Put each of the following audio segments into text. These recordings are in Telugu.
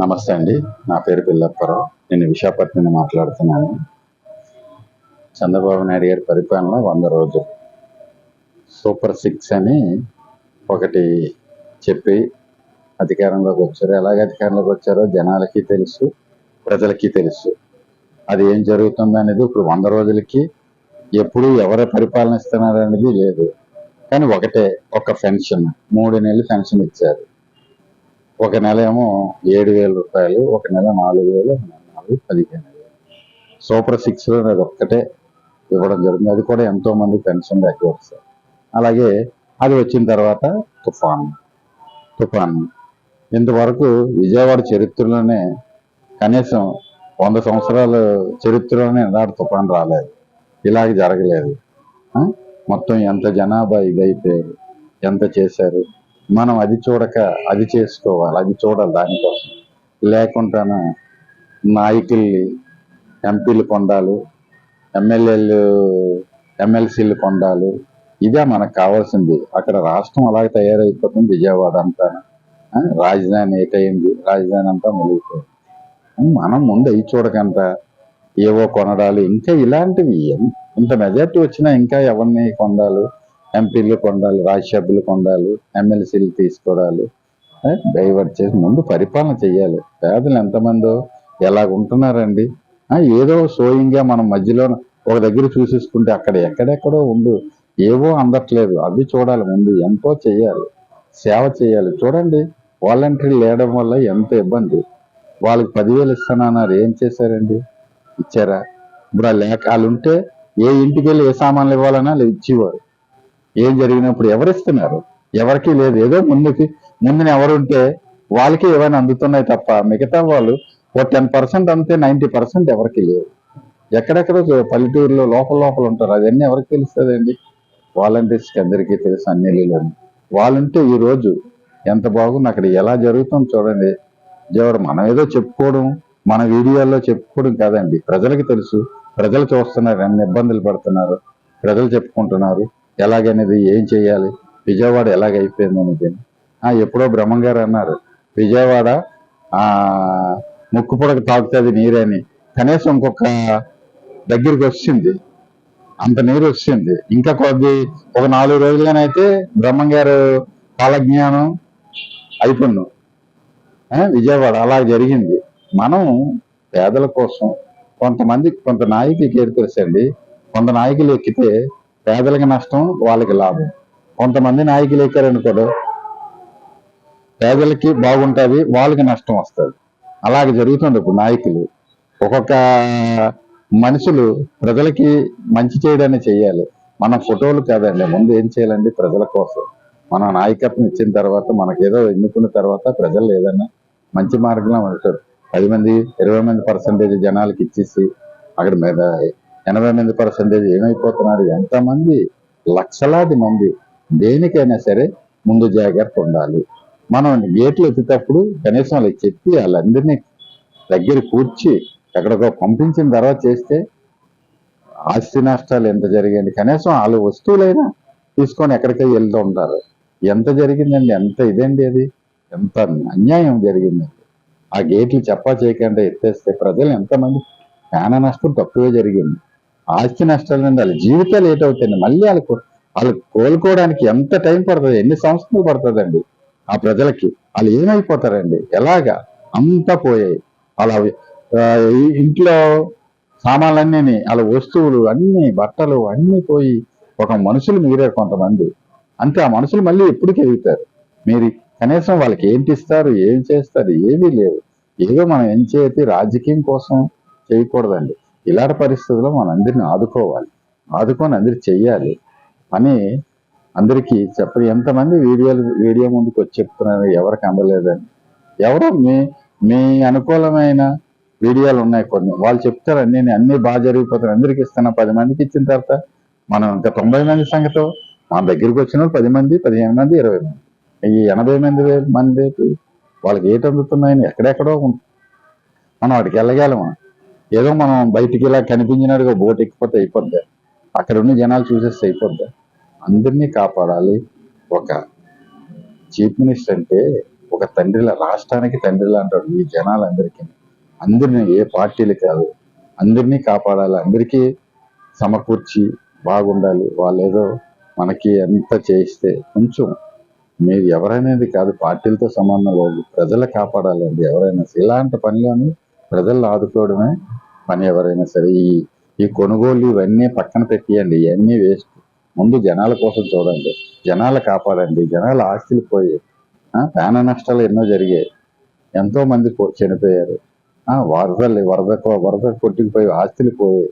నమస్తే అండి. నా పేరు పిల్లప్పారావు. నేను విశాఖపట్నం నుండి మాట్లాడుతున్నాను. చంద్రబాబు నాయుడు గారి పరిపాలన వంద రోజులు. సూపర్ సిక్స్ అని ఒకటి చెప్పి అధికారంలోకి వచ్చారు. ఎలాగ అధికారంలోకి వచ్చారో జనాలకి తెలుసు ప్రజలకి తెలుసు. అది ఏం జరుగుతుంది అనేది ఇప్పుడు వంద రోజులకి ఎప్పుడు ఎవరు పరిపాలన ఇస్తున్నారు అనేది లేదు. కానీ ఒకటే ఒక పెన్షన్. మూడు నెలలు పెన్షన్ ఇచ్చారు. ఒక నెల ఏమో ఏడు వేల రూపాయలు ఒక నెల నాలుగు వేలు ఒక నెల నాలుగు పదిహేను వేలు. సూపర్ సిక్స్లో అది ఒక్కటే ఇవ్వడం జరిగింది. అది కూడా ఎంతో మంది పెన్షన్ వస్తారు అలాగే అది వచ్చిన తర్వాత తుఫాన్ తుఫాన్. ఇంతవరకు విజయవాడ చరిత్రలోనే కనీసం వంద సంవత్సరాల చరిత్రలోనే ఎలాంటి తుఫాన్ రాలేదు. ఇలాగ జరగలేదు. మొత్తం ఎంత జనాభా ఇదైపోయారు ఎంత చేశారు? మనం అది చూడక అది చేసుకోవాలి అది చూడాలి దానికోసం. లేకుండానే నాయకుల్ని ఎంపీలు కొండాలు ఎమ్మెల్యేలు ఎమ్మెల్సీలు కొండాలు ఇదే మనకు కావాల్సింది. అక్కడ రాష్ట్రం అలాగే తయారైపోతుంది విజయవాడ అంతా. రాజధాని ఏటైంది రాజధాని అంతా మునిగిపోయింది. మనం ముందు అవి చూడకంట ఏవో కొనడాలు ఇంకా ఇలాంటివి ఇంత మెజార్టీ వచ్చినా ఇంకా ఎవరిని కొండాలు ఎంపీలు కొండాలి రాజ్యసభ్యులు కొండాలి ఎమ్మెల్సీలు తీసుకోవాలి. డైవర్ట్ చేసి ముందు పరిపాలన చేయాలి పేదలు ఎంతమందో ఎలాగుంటున్నారండి ఏదో సోయింగ్గా మనం మధ్యలో ఒక దగ్గర చూసేసుకుంటే అక్కడ ఎక్కడెక్కడో ఉండు. ఏవో అందట్లేదు. అవి చూడాలి ముందు. ఎంతో చేయాలి సేవ చేయాలి చూడండి వాలంటీర్ లేయడం వల్ల ఎంత ఇబ్బంది. వాళ్ళకి పదివేలు ఇస్తానన్నారు ఏం చేశారండి? ఇచ్చారా? ఇప్పుడు ఆ లేక వాళ్ళు ఉంటే ఏ ఇంటికి వెళ్ళి ఏ సామాన్లు ఇవ్వాలన్నా వాళ్ళు ఇచ్చేవారు. ఏం జరిగినప్పుడు ఎవరిస్తున్నారు? ఎవరికి లేదు. ఏదో ముందుకి ముందున ఎవరుంటే వాళ్ళకి ఏమైనా అందుతున్నాయి తప్ప మిగతా వాళ్ళు ఓ టెన్ పర్సెంట్ అంతే నైంటీ పర్సెంట్ ఎవరికి లేవు. ఎక్కడెక్కడో పల్లెటూరులో లోపల లోపల ఉంటారు. అవన్నీ ఎవరికి తెలుస్తుందండి? వాలంటీర్స్కి అందరికీ తెలుసు అన్ని వాళ్ళుంటే ఈరోజు ఎంత బాగుంది అక్కడ ఎలా జరుగుతుందో చూడండి. విజయవాడ మనం ఏదో చెప్పుకోవడం మన వీడియోల్లో చెప్పుకోవడం కాదండి. ప్రజలకు తెలుసు. ప్రజలు చూస్తున్నారు ఎన్ని ఇబ్బందులు పడుతున్నారు. ప్రజలు చెప్పుకుంటున్నారు. ఎలాగనేది ఏం చేయాలి? విజయవాడ ఎలాగైపోయింది అనేది ఆ, ఎప్పుడో బ్రహ్మం గారు అన్నారు విజయవాడ ఆ ముక్కు పొడక తాగుతుంది నీరని. కనీసం ఇంకొక దగ్గరికి వచ్చింది అంత నీరు వచ్చింది. ఇంకా కొద్ది ఒక నాలుగు రోజులనైతే బ్రహ్మం గారు కాలజ్ఞానం అయిపోయినాం విజయవాడ అలా జరిగింది. మనం పేదల కోసం కొంతమంది కొంత నాయకులకి ఏది తెలుసండి కొంత నాయకులు ఎక్కితే పేదలకు నష్టం వాళ్ళకి లాభం. కొంతమంది నాయకులు ఎక్కారనుకోడు పేదలకి బాగుంటుంది వాళ్ళకి నష్టం వస్తుంది. అలాగే జరుగుతుంది ఇప్పుడు నాయకులు. ఒక్కొక్క మనుషులు ప్రజలకి మంచి చేయడాన్ని చేయాలి. మన ఫోటోలు కాదండి ముందు ఏం చేయాలండి? ప్రజల కోసం. మన నాయకత్వం ఇచ్చిన తర్వాత మనకేదో ఎన్నుకున్న తర్వాత ప్రజలు ఏదైనా మంచి మార్గంలో ఉంటారు. పది మంది ఇరవై మంది పర్సెంటేజ్ జనాలకి ఇచ్చేసి అక్కడ మీద ఎనభై ఎనిమిది పర్సెంటేజ్ ఏమైపోతున్నారు? ఎంతమంది? లక్షలాది మంది. దేనికైనా సరే ముందు జాగ్రత్త ఉండాలి. మనం గేట్లు ఎత్తేటప్పుడు కనీసం వాళ్ళకి చెప్పి వాళ్ళందరినీ దగ్గర కూర్చి ఎక్కడికో పంపించిన తర్వాత చేస్తే ఆస్తి నష్టాలు ఎంత జరిగింది కనీసం వాళ్ళు వస్తువులైనా తీసుకొని ఎక్కడికై వెళ్తూ ఉంటారు. ఎంత జరిగిందండి? ఎంత ఇదండి అది? ఎంత అన్యాయం జరిగిందండి? ఆ గేట్లు చెప్పా చేయకుండా ఎత్తేస్తే ప్రజలు ఎంతమంది ప్రాణ నష్టం తక్కువే జరిగింది. ఆస్తి నష్టాలు నుండి వాళ్ళ జీవితాలు ఏటవుతాయండి మళ్ళీ వాళ్ళకు వాళ్ళు కోలుకోవడానికి ఎంత టైం పడుతుంది? ఎన్ని సంవత్సరాలు పడుతుందండి? ఆ ప్రజలకి వాళ్ళు ఏమైపోతారండి? ఎలాగా? అంతా పోయాయి. అలా ఇంట్లో సామాన్లన్నీ వాళ్ళ వస్తువులు అన్ని బట్టలు అన్నీ పోయి ఒక మనుషులు మీరే కొంతమంది. అంతే ఆ మనుషులు మళ్ళీ ఎప్పటికీ ఎదుగుతారు. మీరు కనీసం వాళ్ళకి ఏంటి ఇస్తారు? ఏం చేస్తారు? ఏమీ లేవు. ఏదో మనం ఏం చేతి రాజకీయం కోసం చేయకూడదండి. ఇలాంటి పరిస్థితుల్లో మనం అందరిని ఆదుకోవాలి. ఆదుకొని అందరికి చెయ్యాలి. అని అందరికీ చెప్ప ఎంతమంది వీడియోలు వీడియో ముందుకు వచ్చి చెప్తున్నారు ఎవరికి అందలేదని. ఎవరో మీ మీ అనుకూలమైన వీడియోలు ఉన్నాయి కొన్ని. వాళ్ళు చెప్తారు నేను అన్ని బాగా జరిగిపోతాను అందరికి ఇస్తున్నా పది మందికి ఇచ్చిన తర్వాత మనం ఇంకా తొంభై మంది సంగతి మన దగ్గరికి వచ్చిన వాళ్ళు పది మంది పదిహేను మంది ఇరవై మంది. ఈ ఎనభై మంది మంది వాళ్ళకి ఏటి అందుతున్నాయని ఎక్కడెక్కడో ఉంటుంది మనం వాటికి వెళ్ళగలమా? ఏదో మనం బయటికి ఇలా కనిపించినట్టుగా బోట్ ఎక్కిపోతే అయిపోద్ది. అక్కడ ఉన్న జనాలు చూసేస్తే అయిపోద్ది. అందరినీ కాపాడాలి. ఒక చీఫ్ మినిస్టర్ అంటే ఒక తండ్రిలా రాష్ట్రానికి తండ్రిలా అంటాడు ఈ జనాలందరికీ. అందరినీ ఏ పార్టీలు కాదు అందరినీ కాపాడాలి. అందరికీ సమకూర్చి బాగుండాలి. వాళ్ళు ఏదో మనకి ఎంత చేయిస్తే కొంచెం మీరు ఎవరైనది కాదు పార్టీలతో సంబంధం లేదు. ప్రజలు కాపాడాలండి ఎవరైనా. ఇలాంటి పనిలోని ప్రజలు ఆదుకోవడమే పని ఎవరైనా సరే ఈ ఈ కొనుగోలు ఇవన్నీ పక్కన పెట్టియండి. ఇవన్నీ వేస్ట్. ముందు జనాల కోసం చూడండి. జనాలు కాపాడండి. జనాల ఆస్తులు పోయి ప్రాణ నష్టాలు ఎన్నో జరిగాయి. ఎంతో మంది చనిపోయారు. వరదలు వరద వరద కొట్టుకుపోయి ఆస్తులు పోయి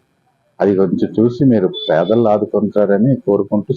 అది కొంచెం చూసి మీరు పేదలు ఆదుకుంటారని కోరుకుంటూ